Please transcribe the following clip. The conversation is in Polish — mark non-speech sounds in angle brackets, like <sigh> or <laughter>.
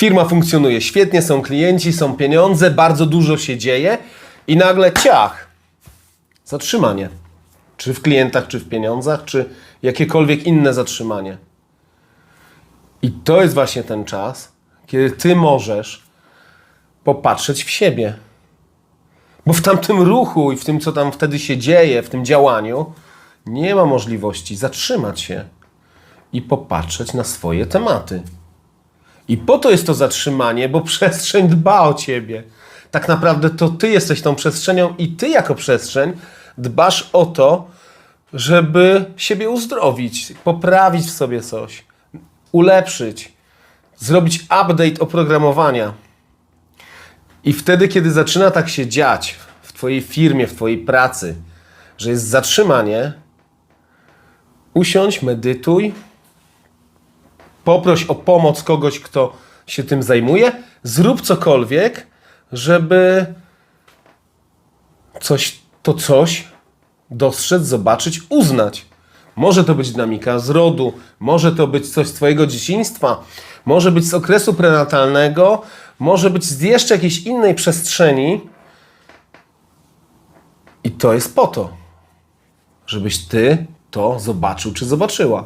Firma funkcjonuje świetnie, są klienci, są pieniądze, bardzo dużo się dzieje i nagle ciach. Zatrzymanie. Czy w klientach, czy w pieniądzach, czy jakiekolwiek inne zatrzymanie. I to jest właśnie ten czas, kiedy ty możesz popatrzeć w siebie. Bo w tamtym ruchu i w tym, co tam wtedy się dzieje, w tym działaniu, nie ma możliwości zatrzymać się i popatrzeć na swoje tematy. I po to jest to zatrzymanie, bo <laughs> przestrzeń dba o ciebie. Tak naprawdę to ty jesteś tą przestrzenią i ty jako przestrzeń dbasz o to, żeby siebie uzdrowić, poprawić w sobie coś, ulepszyć, zrobić update oprogramowania. I wtedy, kiedy zaczyna tak się dziać w Twojej firmie, w Twojej pracy, że jest zatrzymanie, usiądź, medytuj, poproś o pomoc kogoś, kto się tym zajmuje, zrób cokolwiek, żeby coś, to coś dostrzec, zobaczyć, uznać. Może to być dynamika z rodu, może to być coś z Twojego dzieciństwa, może być z okresu prenatalnego, może być z jeszcze jakiejś innej przestrzeni. I to jest po to, żebyś Ty to zobaczył czy zobaczyła.